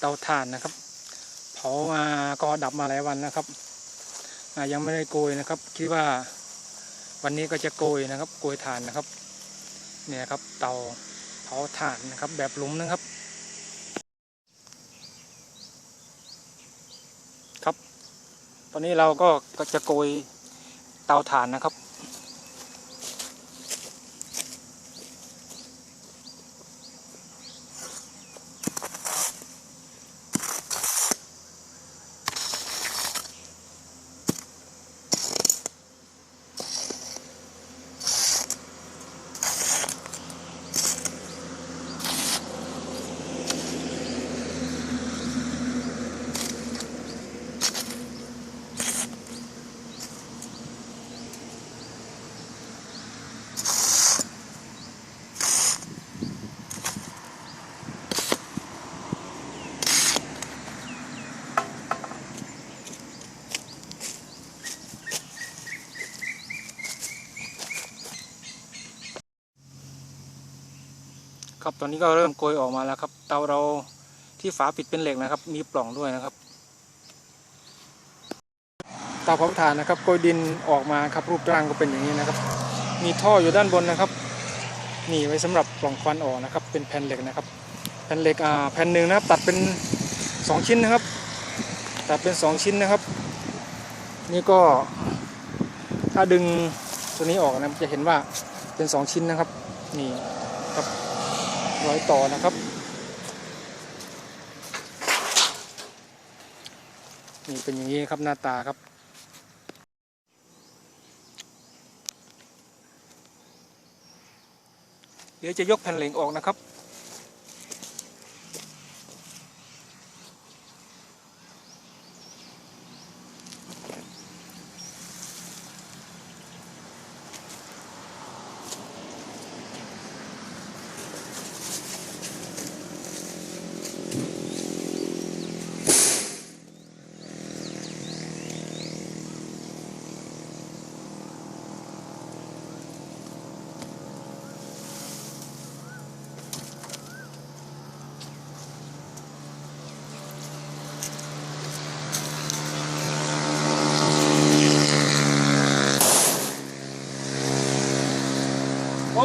เตาถ่านนะครับ เผามาก็ดับมาหลายวันนะครับยังไม่ได้โกยนะครับ คิดว่าวันนี้ก็จะโกยนะครับ โกยถ่านนะครับ เนี่ยครับ เตาเผาถ่านนะครับ แบบหลุมนะครับ ครับ ตอนนี้เราก็ก็จะโกยเตาถ่านนะครับ ครับตอนนี้ก็เริ่มโกยออกมาแล้วครับ เตาเราที่ฝาปิดเป็นเหล็กนะครับ มีปล่องด้วยนะครับเตาเผาถ่านนะครับโกยดินออกมาครับรูปร่างก็เป็นอย่างนี้นะครับ มีท่ออยู่ด้านบนนะครับนี่ไว้สำหรับปล่องควันออกนะครับ เป็นแผ่นเหล็กนะครับ แผ่นเหล็กอ่าแผ่นหนึ่งนะครับ ตัดเป็นสองชิ้นนะครับ ตัดเป็นสองชิ้นนะครับ นี่ก็ถ้าดึงตัวนี้ออกนะจะเห็นว่าเป็นสองชิ้นนะครับนี่ครับ ร้อยต่อนะครับ นี่เป็นอย่างนี้ครับหน้าตาครับ เดี๋ยวจะยกแผ่นเหล็กออกนะครับ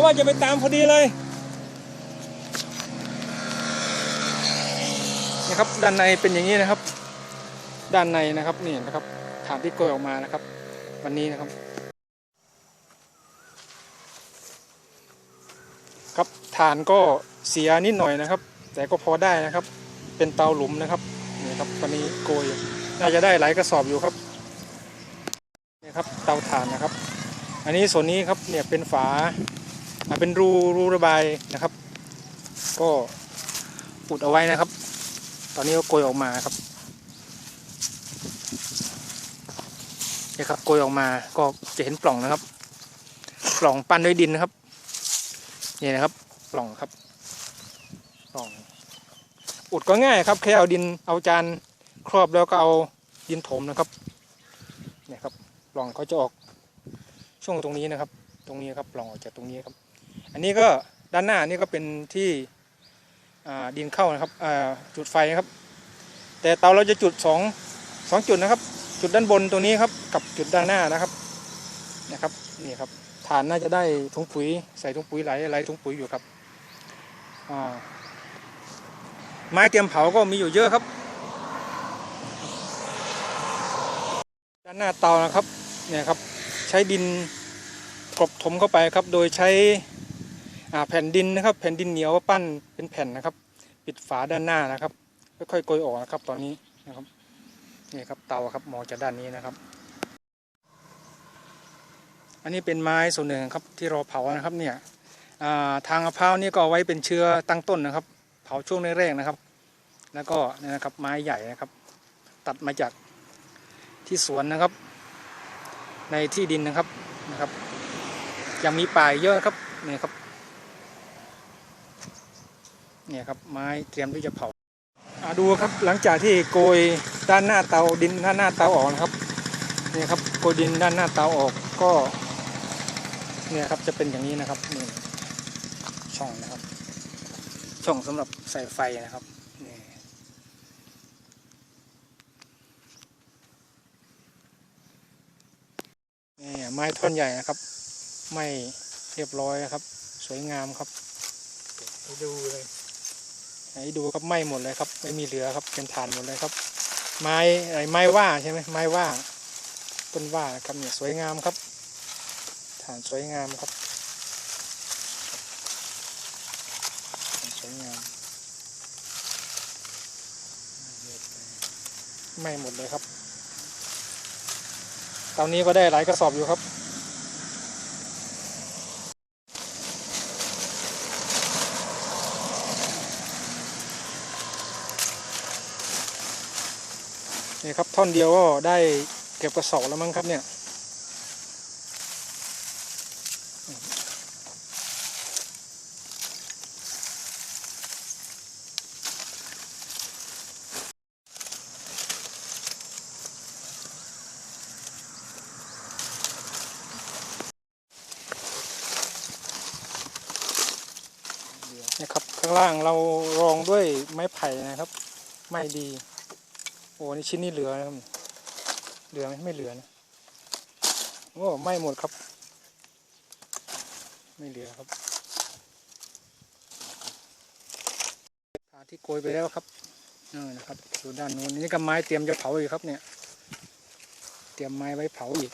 ว่าจะไปตามพอดีเลยนะครับด้านในเป็นอย่างนี้นะครับ ด้านในนะครับนี่นะครับฐานที่โกยออกมานะครับ วันนี้นะครับ ครับฐานก็เสียนิดหน่อยนะครับ แต่ก็พอได้นะครับ เป็นเตาหลุมนะครับนี่ครับวันนี้โกยน่าจะได้หลายกระสอบอยู่ครับนี่ครับเตาถ่านนะครับ อันนี้ส่วนนี้ครับเนี่ยเป็นฝาอ่า เป็นรูรูระบายนะครับ ก็อุดเอาไว้นะครับ ตอนนี้ก็โกยออกมาครับนี่ครับโกยออกมาก็จะเห็นปล่องนะครับ ปล่องปั้นด้วยดินนะครับนี่นะครับปล่องครับปล่อง อุดก็ง่ายครับแค่เอาดินเอาจานครอบแล้วก็เอาดินถมนะครับเนี่ยครับปล่องเขาจะออกช่วงตรงนี้นะครับ ตรงนี้ครับปล่องออกจากตรงนี้ครับ อันนี้ก็ด้านหน้านี่ก็เป็นที่ดินเข้านะครับจุดไฟนะครับ แต่เตาเราจะจุดสองสองจุดนะครับ จุดด้านบนตัวนี้ครับกับจุดด้านหน้านะครับนะครับนี่ครับฐานน่าจะได้ถุงปุ๋ยใส่ถุงปุ๋ยไหลายหลถุงปุ๋ยอยู่ครับอ่าไม้เตรียมเผาก็มีอยู่เยอะครับ ด้านหน้าเตานะครับเนี่ยครับใช้ดินกลบถมเข้าไปครับ โดยใช้ แผ่นดินนะครับแผ่นดินเหนียวปั้นเป็นแผ่นนะครับ ปิดฝาด้านหน้านะครับค่อยๆโกยออกนะครับ ตอนนี้นะครับนี่ครับเตาครับมองจากด้านนี้นะครับ อันนี้เป็นไม้ส่วนหนึ่งครับที่รอเผานะครับเนี่ยทางมะพร้าวนี่ก็ไว้เป็นเชื้อตั้งต้นนะครับ เผาช่วงแรกๆนะครับ แล้วก็นะครับไม้ใหญ่นะครับ ตัดมาจากที่สวนนะครับ ในที่ดินนะครับนะครับยังมีป่ายเยอะครับเนี่ยครับ เนี่ยครับไม้เตรียมที่จะเผาดูครับหลังจากที่โกยด้านหน้าเตาดินด้านหน้าเตาออกนะครับเนี่ยครับโกยดินด้านหน้าเตาออกก็เนี่ยครับจะเป็นอย่างนี้นะครับนี่ช่องนะครับ ช่องสำหรับใส่ไฟนะครับนี่นี่ไม้ท่อนใหญ่นะครับ ไม่เรียบร้อยนะครับ สวยงามครับไปดูเลย ให้ดูครับไหม้หมดเลยครับ ไม่มีเหลือครับเป็นฐานหมดเลยครับ ไม้อะไรไม้ว่าใช่ไหมไม้ว่าต้นว่าครับเนี่ยสวยงามครับ ฐานสวยงามครับสวยงามไหม้หมดเลยครับตอนนี้ก็ได้หลายกระสอบอยู่ครับ นี่ครับท่อนเดียวก็ได้เก็บกระสอบแล้วมั้งครับเนี่ยนะครับข้างล่างเรารองด้วยไม้ไผ่นะครับ ไม่ดี โอ้นี่ชิ้นนี้เหลือนะครับเหลือไหมไม่เหลือนะโอ้ไม่หมดครับ ไม่เหลือครับพาที่โกยไปแล้วครับเออนะครับดูด้านนู้นนี่ก็ไม้เตรียมจะเผาอีกครับเนี่ย เตรียมไม้ไว้เผาอีก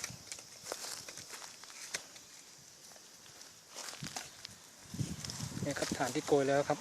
นี่ครับฐานที่โกยแล้วครับ